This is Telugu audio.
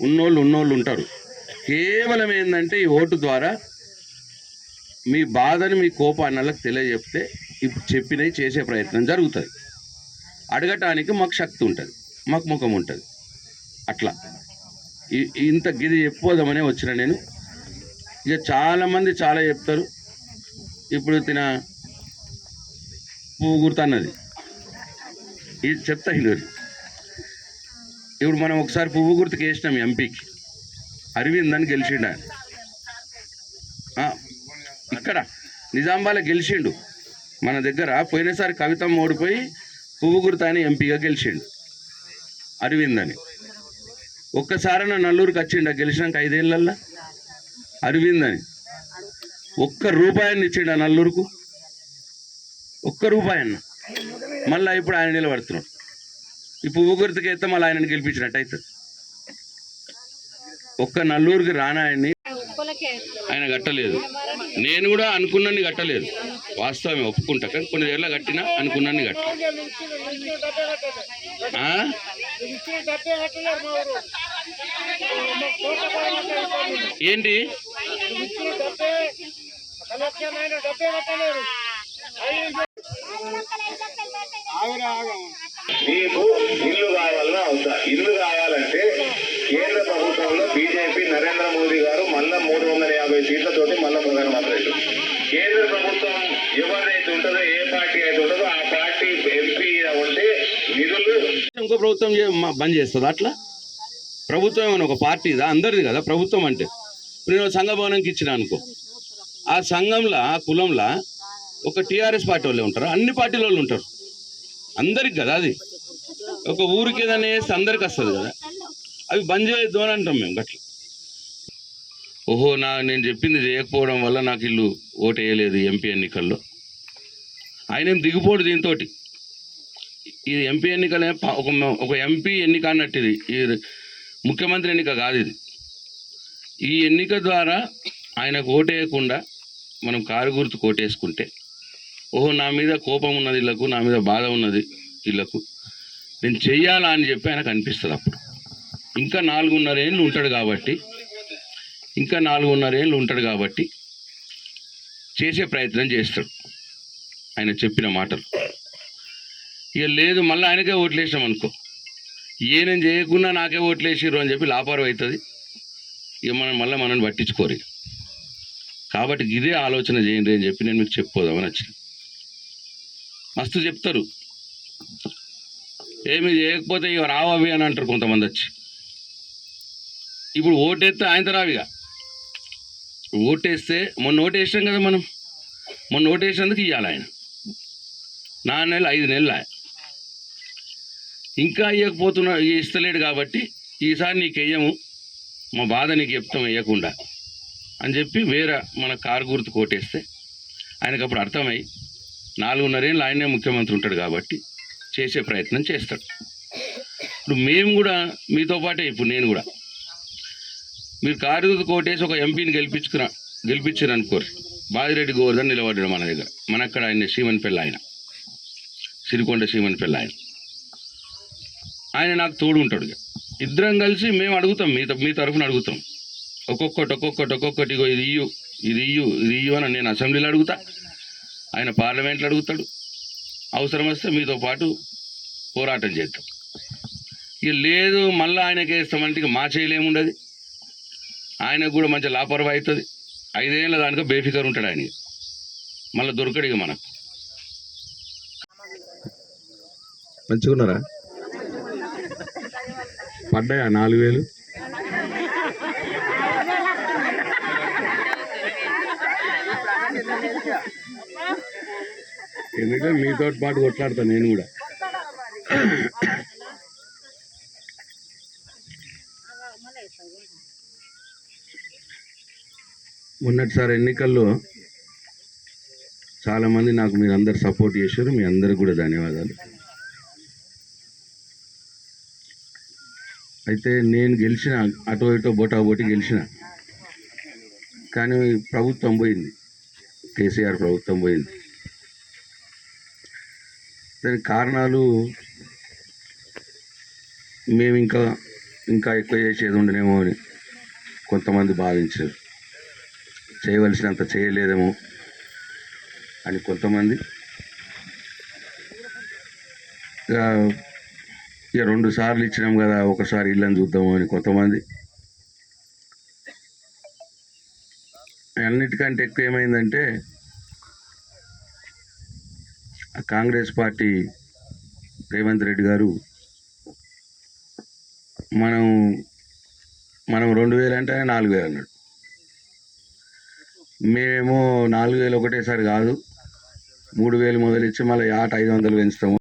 ఉన్నోళ్ళు ఉన్నోళ్ళు ఉంటారు. కేవలం ఏంటంటే ఈ ఓటు ద్వారా మీ బాధని మీ కోపాన్ని వాళ్ళకి తెలియజెప్తే ఇప్పుడు చెప్పినవి చేసే ప్రయత్నం జరుగుతుంది. అడగటానికి మాకు శక్తి ఉంటుంది మాకు ముఖం ఉంటుంది. అట్లా. ఈ- ఇంత గిది చెప్పుకోదామనే వచ్చిన నేను. ఇక చాలామంది చాలా చెప్తారు. ఇప్పుడు తిన పువ్వు గుర్తన్నది. ఇది చెప్తా హిందూరి ఇప్పుడు మనం ఒకసారి పువ్వు గుర్తుకు వేసినాం ఎంపీకి. అరవింద్ అని గెలిచిండు? ఆయన ఇక్కడ నిజామాబాద్లో గెలిచిండు. మన దగ్గర పోయినసారి కవితమ్మ ఓడిపోయి పువ్వు గుర్తు అని ఎంపీగా గెలిచిండు. అరవింద్ అని. ఒక్కసారైనా నల్లూరుకి వచ్చిండ గెలిచినాక ఐదేళ్ళల్లో అరవింద్ అని. ఒక్క రూపాయన్ని ఇచ్చిండు నల్లూరుకు? ఒక్క రూపాయన్న. మళ్ళీ ఇప్పుడు ఆయన నిలబడుతున్నాడు. ఈ పువ్వు గుర్తుకి అయితే మళ్ళీ ఆయనని గెలిపించినట్టు అవుతుంది ఒక్క నల్లూరుకి రానాయన్ని ఆయన కట్టలేదు. నేను కూడా అనుకున్నాన్ని కట్టలేదు. వాస్తవమే ఒప్పుకుంటా. కానీ కొన్ని ఏళ్ళ కట్టినా అనుకున్నాన్ని కట్ట. ఆ? ఏంటి? నీకు ఇల్లు కావాలన్నా అవుతా. ఇల్లు కావాలంటే కేంద్ర ప్రభుత్వంలో బీజేపీ నరేంద్ర మోదీ గారు మళ్ళా మూడు వందల యాభై సీట్లతోటి మళ్ళా ప్రధానమంత్రి అయ్యారు. కేంద్ర ప్రభుత్వం ఎవరైతే ఉంటుందో ఏ పార్టీ అయితే ఉంటుందో ఆ పార్టీ ఎంపీ ఉంటే నిధులు ఇంకో ప్రభుత్వం బంద్ చేస్తుంది అట్లా? ప్రభుత్వం ఏమైనా ఒక పార్టీదా? అందరిది కదా ప్రభుత్వం అంటే. నేను సంఘ భవనంకి ఇచ్చిన అనుకో. ఆ సంఘంలో ఆ కులంలో ఒక టీఆర్ఎస్ పార్టీ వాళ్ళే ఉంటారు. అన్ని పార్టీల వాళ్ళు ఉంటారు. అందరికి కదా అది? ఒక ఊరికి ఏదైనా వేస్తే అందరికి వస్తుంది కదా? అవి బంద్ చేయొద్దు అని అంటాం మేము గట్ల. ఓహో నా నేను చెప్పింది చేయకపోవడం వల్ల నాకు ఇల్లు ఓటు వేయలేదు ఎంపీ ఎన్నికల్లో. ఆయన ఏం దిగిపోడు దీంతో ఇది ఎంపీ ఎన్నికలే ఒక ఒక ఎంపీ ఎన్నిక అన్నట్టు ఇది ఇది ముఖ్యమంత్రి ఎన్నిక కాదు ఇది. ఈ ఎన్నిక ద్వారా ఆయనకు ఓటేయకుండా మనం కారు గుర్తు కోటేసుకుంటే ఓహో నా మీద కోపం ఉన్నది వీళ్ళకు నా మీద బాధ ఉన్నది వీళ్ళకు నేను చెయ్యాలా అని చెప్పి ఆయనకు అనిపిస్తుంది అప్పుడు. ఇంకా నాలుగున్నర ఏళ్ళు ఉంటాడు కాబట్టి ఇంకా నాలుగున్నర ఏళ్ళు ఉంటాడు కాబట్టి చేసే ప్రయత్నం చేస్తాడు ఆయన చెప్పిన మాటలు. ఇక లేదు మళ్ళీ ఆయనకే ఓట్లేసాం అనుకో. ఏనేం చేయకుండా నాకే ఓట్లేసిర్రు అని చెప్పి లాపారం అవుతుంది ఇక మనం మళ్ళీ మనల్ని పట్టించుకోరు కాబట్టి ఇదే ఆలోచన చేయండి అని చెప్పి నేను మీకు చెప్పుకోదామని వచ్చిన. మస్తు చెప్తారు. ఏమి చేయకపోతే ఇక రావు అవి అని అంటారు కొంతమంది వచ్చి. ఇప్పుడు ఓటేస్తే ఆయన రావిగా ఓటేస్తే మొన్న ఓటేసాం కదా మనం. మొన్న ఓటేసినందుకు ఇవ్వాలి ఆయన. నాలుగు నెలలు ఐదు నెలలు ఇంకా ఇవ్వకపోతున్నా ఇస్తలేడు కాబట్టి ఈసారి నీకు వెయ్యము. మా బాధ నీకు చెప్తాం వేయకుండా అని చెప్పి వేరే మన కారు గుర్తు కొట్టేస్తే ఆయనకు అప్పుడు అర్థమై నాలుగున్నరేళ్ళు ఆయనే ముఖ్యమంత్రి ఉంటాడు కాబట్టి చేసే ప్రయత్నం చేస్తాడు. ఇప్పుడు మేము కూడా మీతో పాటే ఇప్పుడు నేను కూడా. మీరు కారు కోటేసి ఒక ఎంపీని గెలిపించుకురా గెలిపించారు అనుకోరు. బాదిరెడ్డి గోవర్ధన్ నిలబడ్డాడు మన దగ్గర. మన అక్కడ ఆయన శ్రీమన్పల్లి ఆయన. సిరికొండ శ్రీమన్పల్లి ఆయన. ఆయన నాకు తోడు ఉంటాడు ఇక. ఇద్దరం కలిసి మేము అడుగుతాం మీ మీ తరఫున అడుగుతాం. ఒక్కొక్కటి ఒక్కొక్కటి ఒక్కొక్కటి ఇగో ఇది ఇయ్యు ఇది ఇయ్యు ఇది ఇయ్యు అని నేను అసెంబ్లీలో అడుగుతా. ఆయన పార్లమెంట్లో అడుగుతాడు. అవసరం వస్తే మీతో పాటు పోరాటం చేద్దాం. ఇక లేదు మళ్ళీ ఆయనకి వేస్తామంటే ఇక మా చేయలేముండదు ఆయనకు కూడా మంచి లాపర్వా అవుతుంది. ఐదేళ్ళ దానిక బేఫికర్ ఉంటాడు ఆయన మళ్ళీ దొరకడు ఇక మనకు. మంచిగున్నారా? పడ్డాయా నాలుగు వేలు? ఎందుకంటే మీతో పాటు కొట్లాడతాను నేను కూడా. మొన్నటిసారి ఎన్నికల్లో చాలామంది నాకు మీరు అందరు సపోర్ట్ చేశారు మీ అందరికి కూడా ధన్యవాదాలు. అయితే నేను గెలిచిన అటో ఇటో బోటా బోటి గెలిచిన. కానీ ప్రభుత్వం పోయింది కేసీఆర్ ప్రభుత్వం పోయింది. దానికి కారణాలు మేము ఇంకా ఇంకా ఎక్కువ చేసేది ఉండనేమో అని కొంతమంది భావించారు. చేయవలసినంత చేయలేదేమో అని కొంతమంది. ఇక ఇక రెండు సార్లు ఇచ్చినాం కదా ఒకసారి ఇల్లని చూద్దాము అని కొంతమంది. అన్నిటికంటే ఎక్కువ ఏమైందంటే కాంగ్రెస్ పార్టీ రేవంత్ రెడ్డి గారు మనం మనం రెండు వేలు అంటే నాలుగు వేలు అన్నాడు. మేమేమో నాలుగు వేలు ఒకటేసారి కాదు మూడు వేలు మొదలిచ్చి మళ్ళీ ఆట ఐదు వందలు పెంచుతాము.